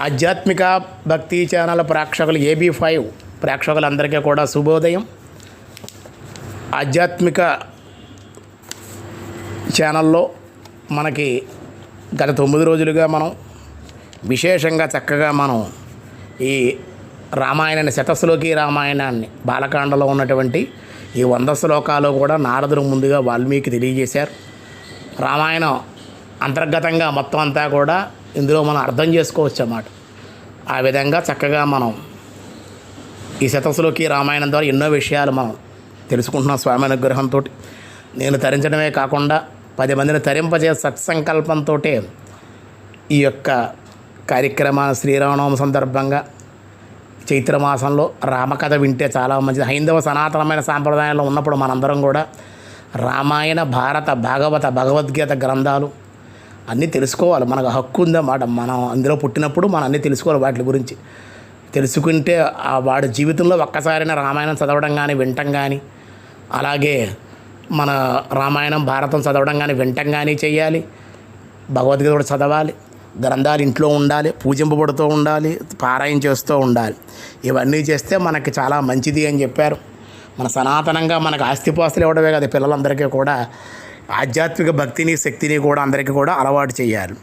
ఆధ్యాత్మిక భక్తి ఛానల్ ప్రేక్షకులు ఏబీ ఫైవ్ ప్రేక్షకులందరికీ కూడా శుభోదయం. ఆధ్యాత్మిక ఛానల్లో మనకి గత తొమ్మిది రోజులుగా మనం విశేషంగా చక్కగా మనం ఈ రామాయణాన్ని శతశ్లోకి రామాయణాన్ని బాలకాండలో ఉన్నటువంటి ఈ వంద శ్లోకాలు కూడా నారదుడు ముందుగా వాల్మీకి తెలియజేశారు. రామాయణం అంతర్గతంగా మొత్తం అంతా కూడా ఇందులో మనం అర్థం చేసుకోవచ్చు అన్నమాట ఆ విధంగా చక్కగా మనం ఈ శతస్సులోకి రామాయణం ద్వారా ఎన్నో విషయాలు మనం తెలుసుకుంటున్నాం స్వామి అనుగ్రహంతో నేను తరించడమే కాకుండా పది మందిని తరింపజే సత్సంకల్పంతో ఈ యొక్క కార్యక్రమాన్ని శ్రీరామనవమి సందర్భంగా చైత్రమాసంలో రామకథ వింటే చాలా మంచిది. హైందవ సనాతనమైన సాంప్రదాయంలో ఉన్నప్పుడు మనందరం కూడా రామాయణ భారత భాగవత భగవద్గీత గ్రంథాలు అన్నీ తెలుసుకోవాలి. మనకు హక్కు ఉందన్నమాట మనం అందులో పుట్టినప్పుడు మనం అన్నీ తెలుసుకోవాలి వాటి గురించి. తెలుసుకుంటే ఆ వాడి జీవితంలో ఒక్కసారైనా రామాయణం చదవడం కానీ వినటం కానీ అలాగే మన రామాయణం భారతం చదవడం కానీ వినటం కానీ చేయాలి భగవద్గీత కూడా చదవాలి. గ్రంథాలు ఇంట్లో ఉండాలి. పూజింపబడుతూ ఉండాలి. పారాయణ చేస్తూ ఉండాలి. ఇవన్నీ చేస్తే మనకి చాలా మంచిది అని చెప్పారు. మన సనాతనంగా మనకు ఆస్తిపాస్తులు ఇవ్వడమే కదా పిల్లలందరికీ కూడా. ఆధ్యాత్మిక భక్తిని శక్తిని కూడా అందరికీ కూడా అలవాటు చేయాలి.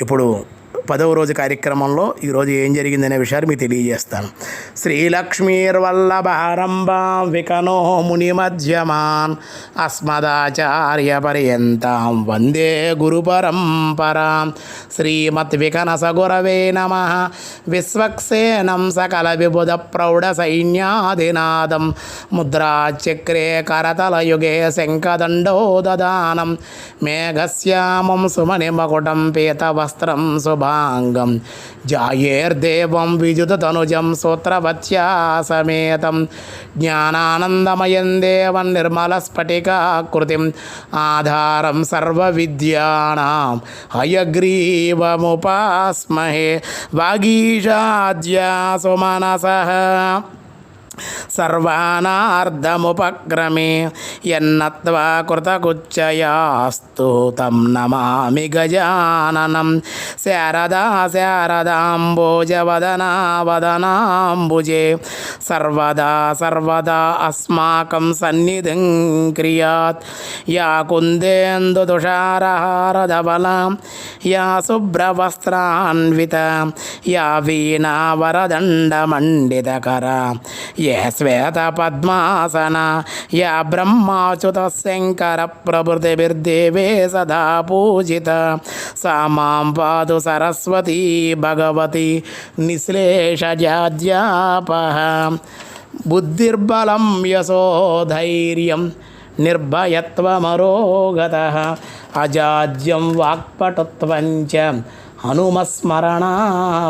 ఇప్పుడు పదవ రోజు కార్యక్రమంలో ఈరోజు ఏం జరిగిందనే విషయాన్ని మీకు తెలియజేస్తాను. శ్రీలక్ష్మీర్వల్లభారంభాం వికనో ముని మధ్యమాన్ అస్మదాచార్య పర్యంతం వందే గురు పరంపరాం శ్రీమత్ వికన సగురవే నమ. విశ్వక్సేనం సకల విబుధ ప్రౌఢ సైన్యాదినాదం ముద్రాచక్రే కరతలయుగే శంఖదండో దదానం. మేఘశ్యామం సుమణిమకుటం పీతవస్త్రం సర్వాంగం జాయేర్దేవం విజుతనుజం సూత్రవత్యా సమేతం జ్ఞానానందమయం దేవం నిర్మలస్ఫటికాకృతిం ఆధారం సర్వవిద్యానాం హయగ్రీవముపాస్మహే వాగీషాద్యా సుమనసః సర్వానార్ధముపక్రమే యన్నత్వాకృతకుచ్చయాస్తు తం నమామి గజాననం. శారదా శారదాంబోజవదనావదనాంబుజే. సర్వదా సర్వదా అస్మాకం సన్నిధిం క్రియాత్. యా కుందేందు కుందేందుతుషారహారధవలాం యా శుభ్రవస్త్రాన్విత యా వీణావరదండమండితకరా यः श्वेतपद्मासना या ब्रह्माच्युतशङ्करप्रभृतिभिर्देवे सदा पूजिता। सां माँ सरस्वती भगवती निश्लेषजाज्ञापः। बुद्धिर्बल यशो धैर्य निर्भयत्वमरोगतः। अजाज्यम वाक्पटुत्वं हनुमस्मरण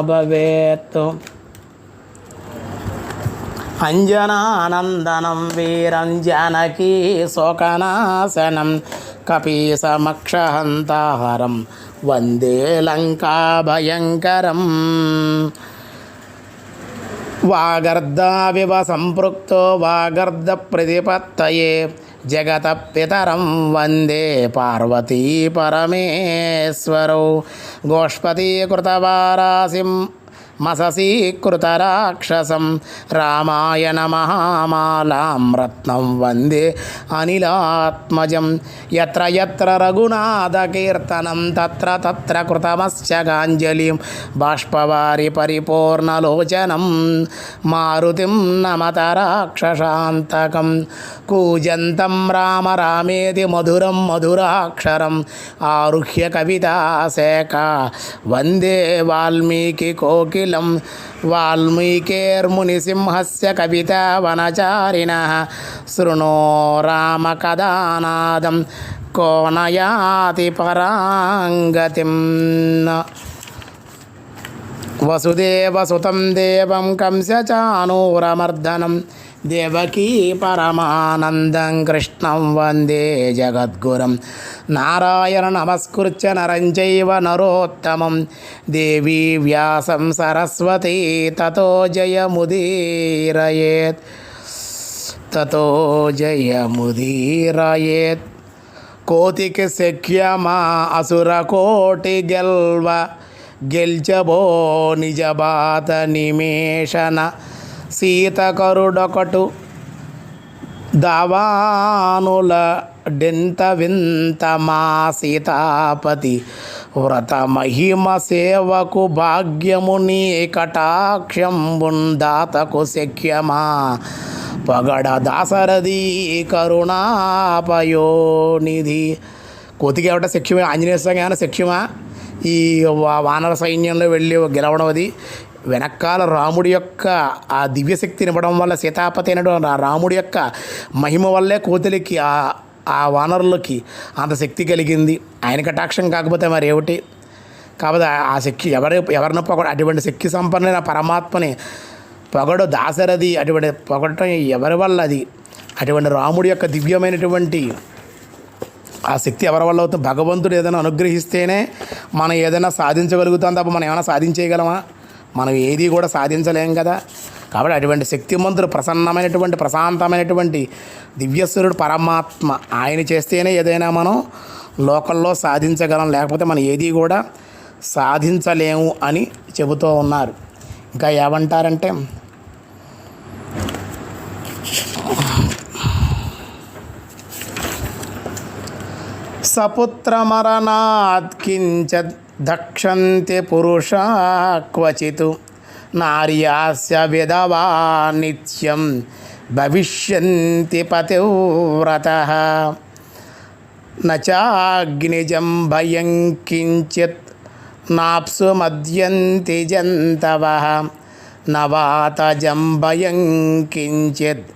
भवेत् అంజనానందనం వీరంజనకీ శోకనాశనం కపీసమక్షహంతాహరం వందే లంకాభయంకరం వాగర్ధావివ సంపృక్తో వాగర్ధ ప్రతిపత్తయే జగత పితరం వందే పార్వతీ పరమేశ్వరౌ. గోష్పతీకృతవారాసిం మససీకృతరాక్షసం రామాయణ మహామాలాం రత్నం వందే అనిలాత్మజం. ఎత్ర ఎత్ర రఘునాథకీర్తనం తత్ర తత్ర కృతమశ్చగాంజలిం బాష్పవారి పరిపూర్ణలోచనం మారుతిం నమత రాక్షసాంతకం. కూజంతం రామ రామేది మధురం మధురాక్షరం. ఆరుహ్య కవితాశేఖ వందే వాల్మీకి కోకిల వాల్మీకేర్మునిసింహస్య కవిత వనచారిణ. శృణో రామకథానాదం కోనయాతి పరాంగతిం. వసుదేవసుతం దేవం కంసచానూరమర్దనం దేవకీ పరమానందం కృష్ణం వందే జగద్గురం. నారాయణ నమస్కృత్య నరంజైవ నరోత్తమం. దేవీ వ్యాసం సరస్వతీ తతో జయముదీరయేత్. తతో జయముదీరయేత్. కోతికి శక్యమా అసుర కోటి గెల్వ. గెల్చబో నిజబాత నిమేషన సీతకరుడొకటు దావానుల డెంత వింత మా సీతాపతి వ్రత మహిమ సేవకు భాగ్యము నీ కటాక్షంబుందాతకు శక్యమా? పగడ దాసరది కరుణాపయోనిధి. కోతికి ఏమిటో శక్యమే ఆంజనేయ స్వామి ఏమైనా శక్యమా? ఈ వానర సైన్యంలో వెళ్ళి గెలవడం అది. వెనకాల రాముడి యొక్క ఆ దివ్యశక్తిని ఇవ్వడం వల్ల సీతాపతి అయినటువంటి ఆ రాముడి యొక్క మహిమ వల్లే కోతులకి ఆ ఆ వానరులకి అంత శక్తి కలిగింది. ఆయన కటాక్షం కాకపోతే మరి ఏమిటి కాబట్టి ఆ- శక్తి ఎవరి ఎవరిన పొగడ అటువంటి శక్తి సంపన్నైన పరమాత్మని పొగడు దాసరది అటువంటి పొగడటం ఎవరి వల్ల అది? అటువంటి రాముడి యొక్క దివ్యమైనటువంటి ఆ శక్తి ఎవరి వల్ల అవుతుంది? భగవంతుడు ఏదైనా అనుగ్రహిస్తేనే మనం ఏదైనా సాధించగలుగుతాం తప్ప మనం ఏమైనా సాధించేయగలమా? మనం ఏది కూడా సాధించలేం కదా. కాబట్టి అటువంటి శక్తిమంతుడు ప్రసన్నమైనటువంటి ప్రశాంతమైనటువంటి దివ్యస్వరుడు పరమాత్మ ఆయన చేస్తేనే ఏదైనా మనం లోకల్లో సాధించగలం. లేకపోతే మనం ఏది కూడా సాధించలేము అని చెబుతూ ఉన్నారు. ఇంకా ఏమంటారంటే సపుత్రమరణాత్ కించద్ దక్షంతి పురుషా క్వచిత్. నార్యాస్య విధవా నిత్యం భవిష్యంతి పతివ్రత. నాగ్నిజం భయం కించిత్ నాప్సు మద్యంతి జంతవ. నవాతజం భయం కించిత్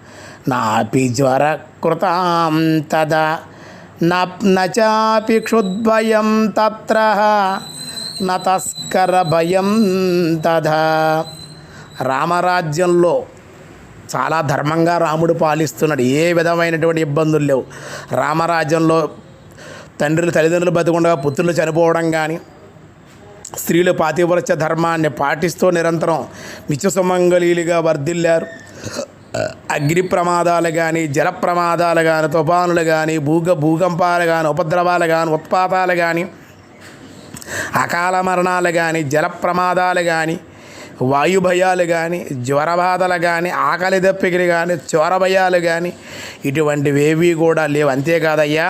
నాపి జ్వరకృతాం తదా. న చాపి క్షుద్భయం తత్ర న తస్కర భయం తథా. రామరాజ్యంలో చాలా ధర్మంగా రాముడు పాలిస్తున్నాడు. ఏ విధమైనటువంటి ఇబ్బందులు లేవు. రామరాజ్యంలో తండ్రులు తల్లిదండ్రులు బతికుండగా పుత్రులు చనిపోవడం కానీ స్త్రీలు పాతివ్రత్య ధర్మాన్ని పాటిస్తూ నిరంతరం నిత్యసుమంగళీలుగా వర్ధిల్లారు. అగ్ని ప్రమాదాలు కానీ జల ప్రమాదాలు కానీ తుఫానులు కానీ భూగ భూకంపాలు కానీ ఉపద్రవాలు కానీ ఉత్పాతాలు కానీ అకాల మరణాలు కానీ జల ప్రమాదాలు కానీ వాయు భయాలు కానీ జ్వరబాధలు కానీ ఆకలి దప్పికిలు కానీ చోర భయాలు కానీ ఇటువంటివేవి కూడా లేవు. అంతేకాదయ్యా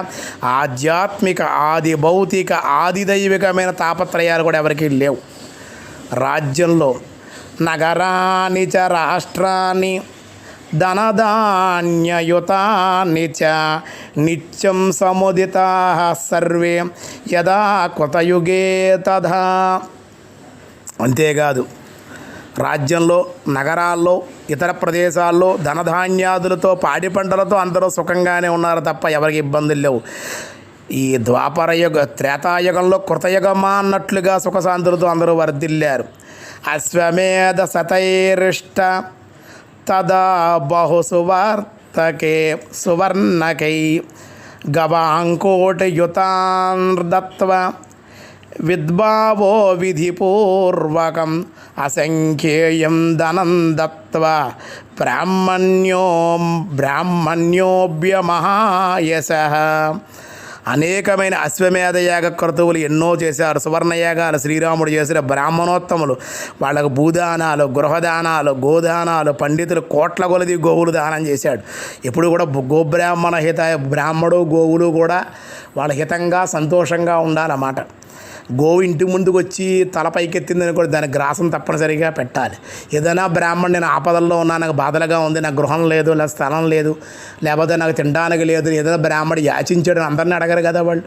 ఆధ్యాత్మిక ఆది భౌతిక ఆది దైవికమైన తాపత్రయాలు కూడా ఎవరికీ లేవు. రాజ్యంలో నగరాన్ని చ రాష్ట్రాన్ని ధనధాన్యయుతాన్ని చ నిత్యం సముదితా సర్వే యదా కృతయుగే తథా. అంతేకాదు రాజ్యంలో నగరాల్లో ఇతర ప్రదేశాల్లో ధనధాన్యాదులతో పాడి పంటలతో అందరూ సుఖంగానే ఉన్నారు తప్ప ఎవరికి ఇబ్బందులు లేవు. ఈ ద్వాపర యుగ త్రేతాయుగంలో కృతయుగమా అన్నట్లుగా సుఖశాంతులతో అందరూ వర్ధిల్లారు. అశ్వమేధ సతైరిష్ట తదా బహు సువర్తకే సువర్ణకై గవాంకోటయుతాన్ దత్వ విద్భావో విధిపూర్వకం అసంఖ్యేయం ధనం దత్వ బ్రాహ్మణ్యో బ్రాహ్మణ్యోభ్యమహాయశ అనేకమైన అశ్వమేధ యాగ క్రతువులు ఎన్నో చేశారు. సువర్ణయాగాలు శ్రీరాముడు చేసిన బ్రాహ్మణోత్తములు. వాళ్ళకు భూదానాలు గృహదానాలు గోదానాలు పండితులు కోట్ల కొలది గోవులు దానం చేశాడు. ఎప్పుడు కూడా గోబ్రాహ్మణ హిత బ్రాహ్మడు గోవులు కూడా వాళ్ళ హితంగా సంతోషంగా ఉండాలన్నమాట. గోవు ఇంటి ముందుకు వచ్చి తల పైకెత్తిందని కూడా దానికి గ్రాసం తప్పనిసరిగా పెట్టాలి. ఏదైనా బ్రాహ్మణ్ నేను ఆపదల్లో ఉన్నా నాకు బాధలుగా ఉంది నాకు గృహం లేదు లేదా స్థలం లేదు లేకపోతే నాకు తినడానికి లేదు ఏదైనా బ్రాహ్మడు యాచించాడు అని అందరిని అడగరు కదా వాళ్ళు.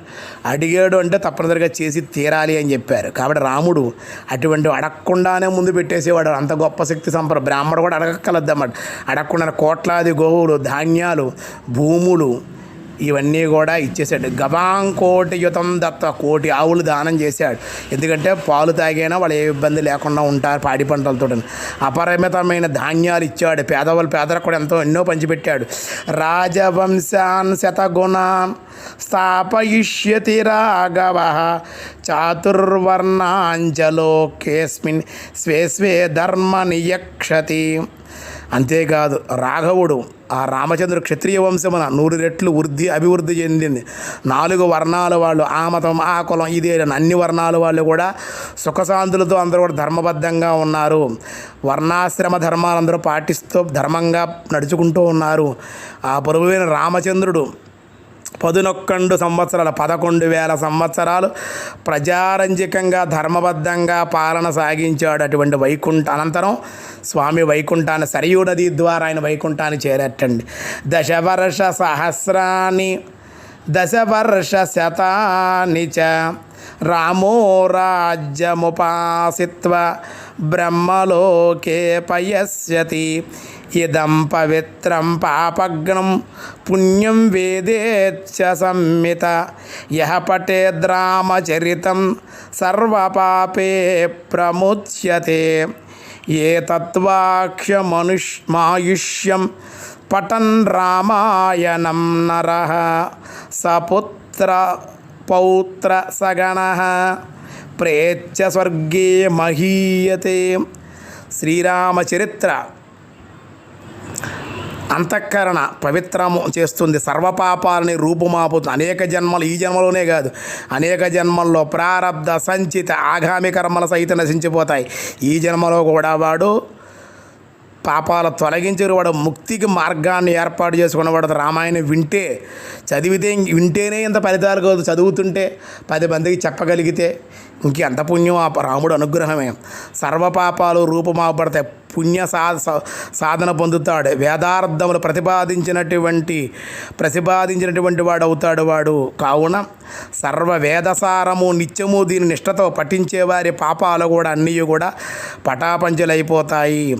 అడిగాడు అంటే తప్పనిసరిగా చేసి తీరాలి అని చెప్పారు. కాబట్టి రాముడు అటువంటి అడగకుండానే ముందు పెట్టేసేవాడు. అంత గొప్ప శక్తి సంపద బ్రాహ్మడు కూడా అడగక్కలద్దన్నమాట అడగకుండా కోట్లాది గోవులు ధాన్యాలు భూములు ఇవన్నీ కూడా ఇచ్చేసాడు. గబాంకోటి యుతం దత్త కోటి ఆవులు దానం చేశాడు. ఎందుకంటే పాలు తాగైనా వాళ్ళు ఏ ఇబ్బంది లేకుండా ఉంటారు పాడి పంటలతో అపరిమితమైన ధాన్యాలు ఇచ్చాడు. పేదవాళ్ళు పేదలకు కూడా ఎంతో ఎన్నో పంచిపెట్టాడు. రాజవంశాన్ శతగుణ స్థాపయిష్యతి రాఘవ చాతుర్వర్ణాంజలోకేస్మిన్ స్వే స్వే ధర్మ నియక్షతి. అంతేకాదు రాఘవుడు ఆ రామచంద్ర క్షత్రియ వంశమున నూరు రెట్లు వృద్ధి అభివృద్ధి చెందింది. నాలుగు వర్ణాల వాళ్ళు ఆ మతం ఆ కులం ఇదే అన్ని వర్ణాల వాళ్ళు కూడా సుఖశాంతులతో అందరూ కూడా ధర్మబద్ధంగా ఉన్నారు. వర్ణాశ్రమ ధర్మాలు అందరూ పాటిస్తూ ధర్మంగా నడుచుకుంటూ ఉన్నారు. ఆ పొరుగువైన రామచంద్రుడు పదునొక్కండు సంవత్సరాలు పదకొండు వేల సంవత్సరాలు ప్రజారంజకంగా ధర్మబద్ధంగా పాలన సాగించాడు అటువంటి వైకుంఠ అనంతరం. స్వామి వైకుంఠాన్ని సరియు నది ద్వారా ఆయన వైకుంఠాన్ని చేరట్టండి. దశవర్ష సహస్రాన్ని దశవర్ష శతాని చ రామో రాజ్యముపాసిత్వ బ్రహ్మలోకే పయస్యతి ఇదం పవిత్రం పాపగ్నం పుణ్యం వేదేచ్చ సంహిత యహ పటేద్రామచరితం సర్వపాపే ప్రముచ్యతే ఏ తత్వాక్షమనుష్ మాయుష్యం పటన్ రామాయణం నర సపుత్ర పౌత్ర సగణ ప్రేత్య స్వర్గే మహీయతే శ్రీరామచరిత్ర అంతఃకరణ పవిత్రము చేస్తుంది. సర్వపాపాలని రూపుమాపుతుంది. అనేక జన్మలు ఈ జన్మలోనే కాదు. అనేక జన్మల్లో ప్రారబ్ధ సంచిత ఆగామి కర్మల సహితం నశించిపోతాయి. ఈ జన్మలో కూడా వాడు పాపాలు తొలగించిన వాడు ముక్తికి మార్గాన్ని ఏర్పాటు చేసుకున్నవాడు రామాయణం వింటే చదివితే వింటేనే ఇంత ఫలితాలు కాదు. చదువుతుంటే పది మందికి చెప్పగలిగితే ఇంకెంత పుణ్యం ఆ రాముడు అనుగ్రహమే. సర్వపాపాలు రూపమాపడతాయి పుణ్య సాధ సా- సాధన పొందుతాడు. వేదార్థములు ప్రతిపాదించినటువంటి ప్రతిపాదించినటువంటి వాడు అవుతాడు వాడు. కావున సర్వ వేదసారము నిత్యము దీని నిష్ఠతో పఠించేవారి పాపాలు కూడా అన్నీ కూడా పటాపంచలైపోతాయి.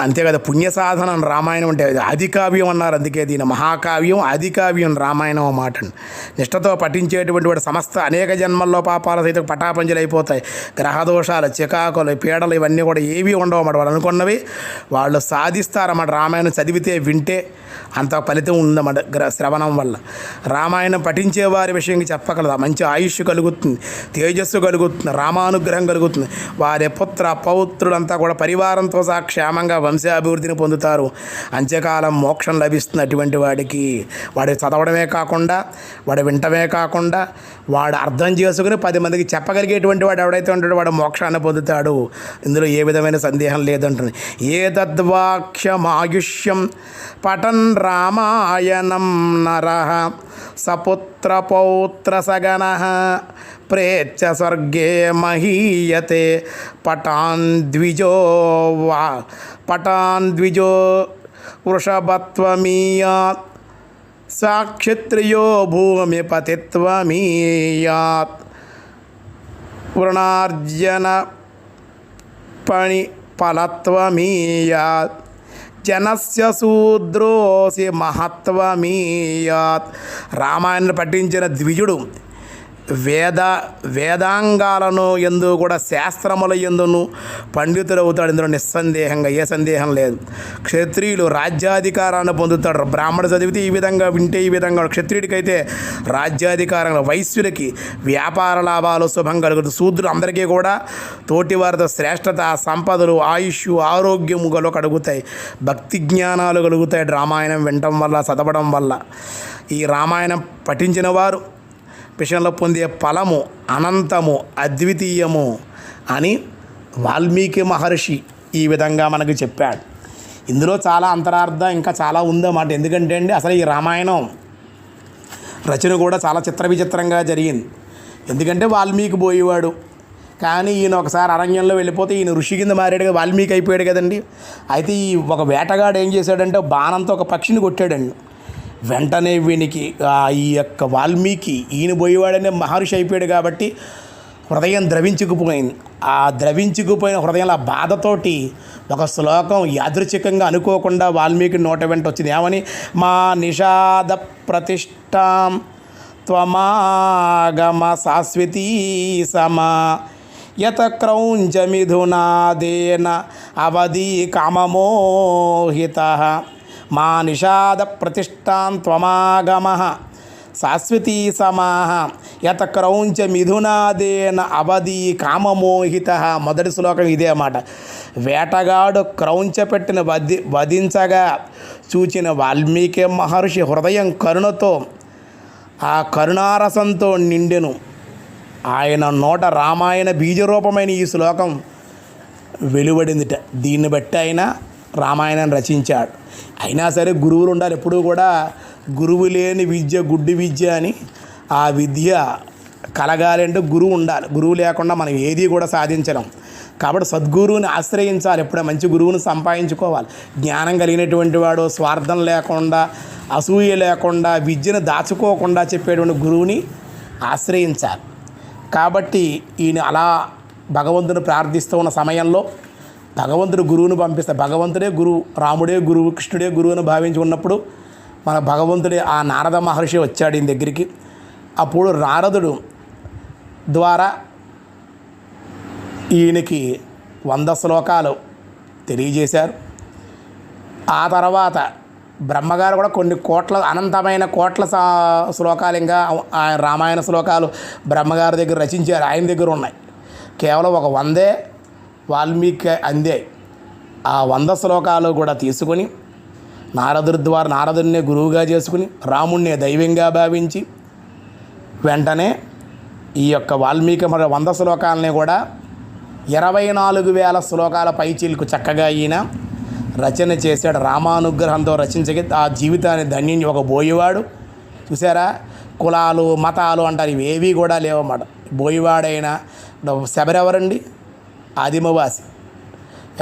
అంతేకాదు పుణ్య సాధనం రామాయణం అంటే ఆదికావ్యం అన్నారు అందుకే దీని మహాకావ్యం ఆదికావ్యం రామాయణం మాట నిష్టతో పఠించేటువంటి వాడు సమస్త అనేక జన్మల్లో పాపాల సైతం పటాపంచలు అయిపోతాయి. గ్రహదోషాలు చికాకులు పీడలు ఇవన్నీ కూడా ఏవి ఉండవు అన్నమాట. వాళ్ళు అనుకున్నవి వాళ్ళు సాధిస్తారన్నమాట రామాయణం చదివితే వింటే అంత ఫలితం ఉందన్నమాట గ్ర శ్రవణం వల్ల. రామాయణం పఠించే వారి విషయంగా చెప్పగలదు? మంచి ఆయుష్ కలుగుతుంది తేజస్సు కలుగుతుంది రామానుగ్రహం కలుగుతుంది. వారి పుత్ర పౌత్రులంతా కూడా పరివారంతో సహా క్షేమంగా వంశాభివృద్ధిని పొందుతారు. అంత్యకాలం మోక్షం లభిస్తుంది అటువంటి వాడికి వాడు చదవడమే కాకుండా వాడు వింటమే కాకుండా వాడు అర్థం చేసుకుని పది మందికి చెప్పగలిగేటువంటి వాడు ఎవడైతే ఉంటాడో వాడు మోక్షాన్ని పొందుతాడు. ఇందులో ఏ విధమైన సందేహం లేదంటుంది. ఏ తద్వాక్ష్యమాయుష్యం పఠన్ రామాయణం నర సపుత్ర పౌత్ర సగన ప్రేచ్చ స్వర్గే మహీయతే పటాన్ ద్విజో వా పటాన్ ద్విజో వృషభత్వమీయాత్ సాక్షత్రియో భూమి పతిత్వమీయాత్ వృణార్జన పణి ఫలత్వమీయాత్ జనస్య శూద్రోసి మహత్వమీయాత్ రామాయణం పఠించిన ద్విజుడు వేద వేదాంగాలను ఎందు కూడా శాస్త్రముల ఎందును పండితుడు అవుతాడు ఇందులో నిస్సందేహంగా ఏ సందేహం లేదు. క్షత్రియులు రాజ్యాధికారాన్ని పొందుతాడు బ్రాహ్మణ చదివితే ఈ విధంగా వింటే ఈ విధంగా రాజ్యాధికారం రాజ్యాధికారంలో వైశ్యులకి వ్యాపార లాభాలు శుభం కలుగుతుంది. శూద్రులు అందరికీ కూడా తోటివారితో శ్రేష్టత సంపదలు ఆయుష్ ఆరోగ్యము గలు కలుగుతాయి. భక్తి జ్ఞానాలు కలుగుతాయి. రామాయణం వినటం వల్ల చదవడం వల్ల. ఈ రామాయణం పఠించిన వారు విషయంలో పొందే ఫలము అనంతము అద్వితీయము అని వాల్మీకి మహర్షి ఈ విధంగా మనకు చెప్పాడు. ఇందులో చాలా అంతరార్థం ఇంకా చాలా ఉందన్నమాట. ఎందుకంటే అండి అసలు ఈ రామాయణం రచన కూడా చాలా చిత్ర విచిత్రంగా జరిగింది. ఎందుకంటే వాల్మీకి పోయేవాడు. కానీ ఈయన ఒకసారి అరణ్యంలో వెళ్ళిపోతే ఈయన ఋషి కింద మారాడు కదా వాల్మీకి అయిపోయాడు కదండి. అయితే ఈ ఒక వేటగాడు ఏం చేశాడంటే బాణంతో ఒక పక్షిని కొట్టాడండి. వెంటనే వీనికి ఈ యొక్క వాల్మీకి ఈయన పోయేవాడనే మహర్షి అయిపోయాడు కాబట్టి హృదయం ద్రవించుకుపోయింది. ఆ ద్రవించుకుపోయిన హృదయంలో ఆ బాధతోటి ఒక శ్లోకం యాదృచ్ఛికంగా అనుకోకుండా వాల్మీకి నోట వెంట వచ్చింది. ఏమని? మా నిషాద ప్రతిష్టాం త్వమాగమ శాశ్వతీ సమా యత క్రౌంచమిథునాదేన అవధి కామమోహిత మా నిషాద ప్రతిష్టాం త్వమాగమ శాశ్వతీ సమాహ యత క్రౌంచ మిథునాదేన అవధి కామమోహిత మొదటి శ్లోకం ఇదే అన్నమాట వేటగాడు క్రౌంచ పెట్టిన వధి వధించగా చూచిన వాల్మీకి మహర్షి హృదయం కరుణతో ఆ కరుణారసంతో నిండెను. ఆయన నోట రామాయణ బీజరూపమైన ఈ శ్లోకం వెలువడిందిట. దీన్ని బట్టి ఆయన రామాయణం రచించాడు. అయినా సరే గురువులు ఉండాలి. ఎప్పుడూ కూడా గురువు లేని విద్య గుడ్డి విద్య అని ఆ విద్య కలగాలి అంటే గురువు ఉండాలి. గురువు లేకుండా మనం ఏది కూడా సాధించలేం. కాబట్టి సద్గురువుని ఆశ్రయించాలి. ఎప్పుడే మంచి గురువుని సంపాదించుకోవాలి. జ్ఞానం కలిగినటువంటి వాడు స్వార్థం లేకుండా అసూయ లేకుండా విద్యను దాచుకోకుండా చెప్పేటువంటి గురువుని ఆశ్రయించాలి. కాబట్టి ఈయన అలా భగవంతుని ప్రార్థిస్తూ ఉన్న సమయంలో భగవంతుడు గురువుని పంపిస్తే భగవంతుడే గురువు రాముడే గురువు కృష్ణుడే గురువు అని భావించి ఉన్నప్పుడు మన భగవంతుడే ఆ నారద మహర్షి వచ్చాడు ఈయన దగ్గరికి. అప్పుడు నారదుడు ద్వారా ఈయనకి వంద శ్లోకాలు తెలియజేశారు. ఆ తర్వాత బ్రహ్మగారు కూడా కొన్ని కోట్ల అనంతమైన కోట్ల శ్లోకాలు ఇంకా రామాయణ శ్లోకాలు బ్రహ్మగారి దగ్గర రచించారు. ఆయన దగ్గర ఉన్నాయి. కేవలం ఒక వందే వాల్మీకి అందే. ఆ వంద శ్లోకాలు కూడా తీసుకొని నారదుడి ద్వారా నారదుడినే గురువుగా చేసుకుని రాముణ్ణి దైవంగా భావించి వెంటనే ఈ యొక్క వాల్మీకి మరి వంద శ్లోకాలని కూడా ఇరవై నాలుగు వేల శ్లోకాల పైచీలకు చక్కగా ఈయన రచన చేశాడు. రామానుగ్రహంతో రచించగా ఆ జీవితాన్ని ధన్యం ఒక బోయివాడు. చూసారా? కులాలు మతాలు అంటారు ఇవేవి కూడా లేవన్నమాట. బోయివాడైనా శబరెవరండి? ఆదిమవాసి.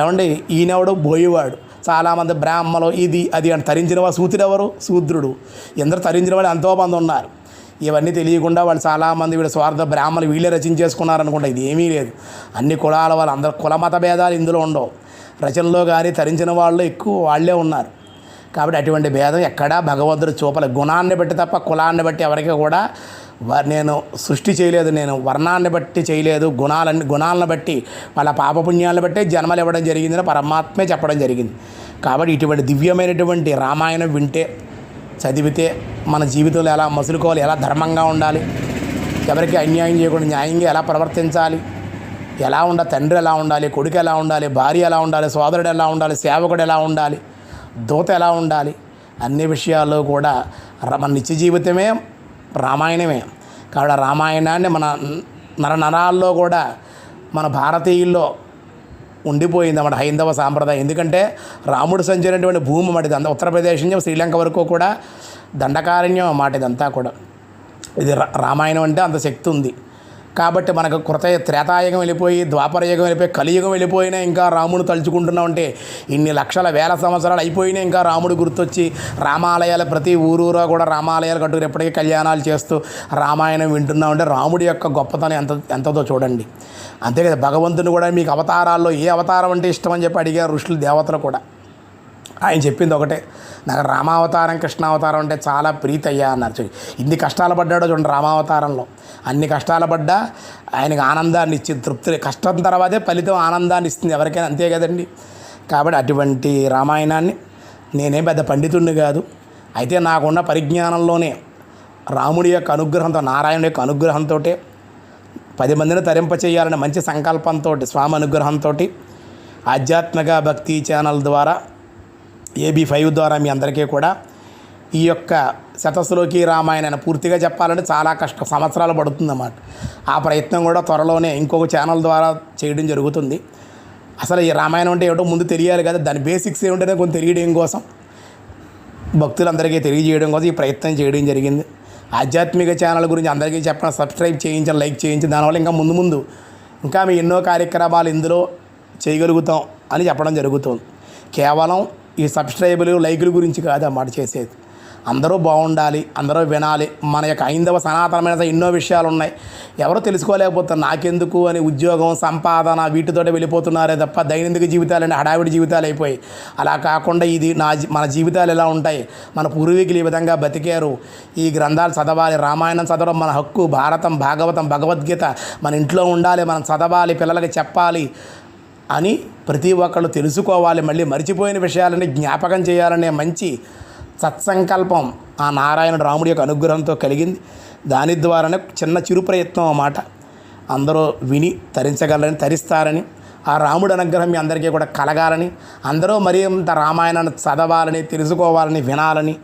ఏమండి? ఈయనెవడు బోయివాడు. చాలామంది బ్రాహ్మలు ఇది అది అని తరించిన వాడు సూతుడు ఎవరు శూద్రుడు. ఎందరు తరించిన వాళ్ళు ఎంతోమంది ఉన్నారు. ఇవన్నీ తెలియకుండా వాళ్ళు చాలామంది వీళ్ళ స్వార్థ బ్రాహ్మణులు వీళ్ళే రచించేసుకున్నారనుకుంటా ఇది ఏమీ లేదు. అన్ని కులాల వాళ్ళు అందరు కుల మత భేదాలు ఇందులో ఉండవు. రచనలో కానీ తరించిన వాళ్ళు ఎక్కువ వాళ్ళే ఉన్నారు. కాబట్టి అటువంటి భేదం ఎక్కడా భగవంతుడు చూపలే గుణాన్ని బట్టి తప్ప కులాన్ని బట్టి ఎవరికి కూడా నేను సృష్టి చేయలేదు నేను వర్ణాన్ని బట్టి చేయలేదు గుణాలన్ని గుణాలను బట్టి వాళ్ళ పాపపుణ్యాలను బట్టి జన్మలు ఇవ్వడం జరిగిందని పరమాత్మే చెప్పడం జరిగింది. కాబట్టి ఇటువంటి దివ్యమైనటువంటి రామాయణం వింటే చదివితే మన జీవితంలో ఎలా మసులుకోవాలి ఎలా ధర్మంగా ఉండాలి ఎవరికి అన్యాయం చేయకుండా న్యాయంగా ఎలా ప్రవర్తించాలి ఎలా ఉండాలి తండ్రి ఎలా ఉండాలి కొడుకు ఎలా ఉండాలి భార్య ఎలా ఉండాలి సోదరుడు ఎలా ఉండాలి సేవకుడు ఎలా ఉండాలి దూత ఎలా ఉండాలి అన్ని విషయాల్లో కూడా మన నిత్య జీవితమే రామాయణమే. కాబట్టి రామాయణాన్ని మన నర నరాల్లో కూడా మన భారతీయుల్లో ఉండిపోయింది అన్నమాట హైందవ సాంప్రదాయం. ఎందుకంటే రాముడు సంచరినటువంటి భూమి మాటిది అంత ఉత్తరప్రదేశ్ నుంచి శ్రీలంక వరకు కూడా దండకారణ్యం మాట ఇదంతా కూడా. ఇది రా- రామాయణం అంటే అంత శక్తి ఉంది. కాబట్టి మనకు కృత త్రేతాయుగం వెళ్ళిపోయి ద్వాపరయుగం వెళ్ళిపోయి కలియుగం వెళ్ళిపోయినా ఇంకా రాముడు తలుచుకుంటున్నాం అంటే ఇన్ని లక్షల వేల సంవత్సరాలు అయిపోయినా ఇంకా రాముడు గుర్తొచ్చి రామాలయాలు ప్రతి ఊరూరా కూడా రామాలయాలు కట్టుకుని ఎప్పటికీ కళ్యాణాలు చేస్తూ రామాయణం వింటున్నాం అంటే రాముడి యొక్క గొప్పతనం ఎంత ఎంతదో చూడండి. అంతే కదా భగవంతుని కూడా మీకు అవతారాల్లో ఏ అవతారం అంటే ఇష్టం అని చెప్పి అడిగారు ఋషులు దేవతలు కూడా. ఆయన చెప్పింది ఒకటే. నాకు రామావతారం కృష్ణావతారం అంటే చాలా ప్రీతి అయ్యా అన్నారు ఇన్ని కష్టాలు పడ్డాడో చూడండి రామావతారంలో. అన్ని కష్టాలు పడ్డా ఆయనకు ఆనందాన్ని ఇచ్చింది తృప్తి. కష్టం తర్వాతే ఫలితం ఆనందాన్ని ఇస్తుంది ఎవరికైనా అంతే కదండి. కాబట్టి అటువంటి రామాయణాన్ని నేనేం పెద్ద పండితుడిని కాదు. అయితే నాకున్న పరిజ్ఞానంలోనే రాముడి యొక్క అనుగ్రహంతో నారాయణుడి యొక్క అనుగ్రహంతో పది మందిని తరింప చేయాలనే మంచి సంకల్పంతో స్వామి అనుగ్రహంతో ఆధ్యాత్మిక భక్తి ఛానల్ ద్వారా ఏబీ ఫైవ్ ద్వారా మీ అందరికీ కూడా ఈ యొక్క శతశ్లోకి రామాయణాన్ని పూర్తిగా చెప్పాలంటే చాలా కష్టం. సంవత్సరాలు పడుతుందన్నమాట. ఆ ప్రయత్నం కూడా త్వరలోనే ఇంకొక ఛానల్ ద్వారా చేయడం జరుగుతుంది. అసలు ఈ రామాయణం అంటే ఏమిటో ముందు తెలియాలి కదా. దాని బేసిక్స్ ఏమిటనే కొంచెం తెలియడం కోసం భక్తులందరికీ తెలియజేయడం కోసం ఈ ప్రయత్నం చేయడం జరిగింది. ఆధ్యాత్మిక ఛానల్ గురించి అందరికీ చెప్పడం సబ్స్క్రైబ్ చేయించండి లైక్ చేయించండి దానివల్ల ఇంకా ముందు ముందు ఇంకా మీ ఎన్నో కార్యక్రమాలు ఇందులో చేయగలుగుతాం అని చెప్పడం జరుగుతుంది. కేవలం ఈ సబ్స్క్రైబులు లైకుల గురించి కాదు అన్నమాట చేసేది. అందరూ బాగుండాలి అందరూ వినాలి. మన యొక్క హైందవ సనాతనమైన ఎన్నో విషయాలు ఉన్నాయి ఎవరో తెలుసుకోలేకపోతారు నాకెందుకు అని ఉద్యోగం సంపాదన వీటితోటే వెళ్ళిపోతున్నారే తప్ప దైనందిక జీవితాలు హడావిడి జీవితాలు అయిపోయి అలా కాకుండా ఇది నా జీ- మన జీవితాలు ఎలా ఉంటాయి? మన పూర్వీకులు ఈ విధంగా బతికారు. ఈ గ్రంథాలు చదవాలి రామాయణం చదవడం మన హక్కు భారతం భాగవతం భగవద్గీత. మన ఇంట్లో ఉండాలి మనం చదవాలి పిల్లలకి చెప్పాలి. అని ప్రతి ఒక్కళ్ళు తెలుసుకోవాలి. మళ్ళీ మర్చిపోయిన విషయాలని జ్ఞాపకం చేయాలనే మంచి సత్సంకల్పం ఆ నారాయణుడు రాముడి యొక్క అనుగ్రహంతో కలిగింది. దాని ద్వారానే చిన్న చిరు ప్రయత్నం అన్నమాట. అందరూ విని తరించగలరని తరిస్తారని ఆ రాముడు అనుగ్రహం మీ అందరికీ కూడా కలగాలని అందరూ మరింత రామాయణాన్ని చదవాలని తెలుసుకోవాలని వినాలని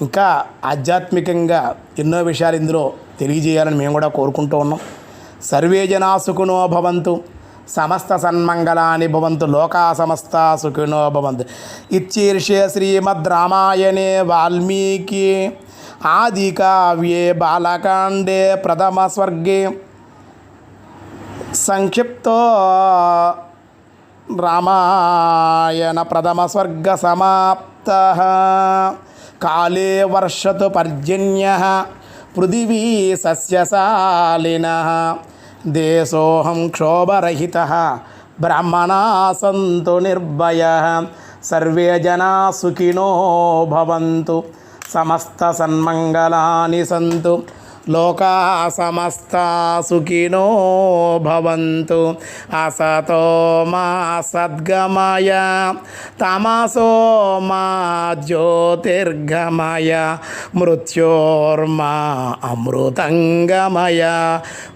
ఇంకా ఆధ్యాత్మికంగా ఎన్నో విషయాలు ఇందులో తెలియజేయాలని మేము కూడా కోరుకుంటూ ఉన్నాం. సర్వే జనా భవంతు. సమస్త సన్మంగళాని భవంతు లోకా సమస్త సుఖినో భవంతు. ఇచ్చీర్షే శ్రీమద్ రామాయణే వాల్మీకి ఆది కావ్యే బాలకాండే ప్రథమ స్వర్గే. సంక్షిప్తో రామాయణ ప్రథమ స్వర్గ సమాప్త. కాళే వర్షతు పర్జన్య పృథివీ సస్యశాలిన. దేశోహం క్షోభరహిత బ్రాహ్మణా సంతు నిర్భయ సర్వే జనా సుఖినో భవంతు సమస్త సన్మంగళాని సంతు లోకా సమస్త సుఖినో భవంతు అసతో మా సద్గమయ తమసో మా జ్యోతిర్గమయ మృత్యోర్మా అమృతంగమయ.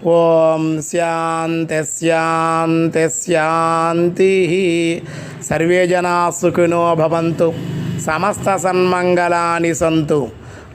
ఓం శాంతి శాంతి శాంతి. సర్వే జనా సుఖినో భవంతు. సమస్త సన్మంగళాని సంతు.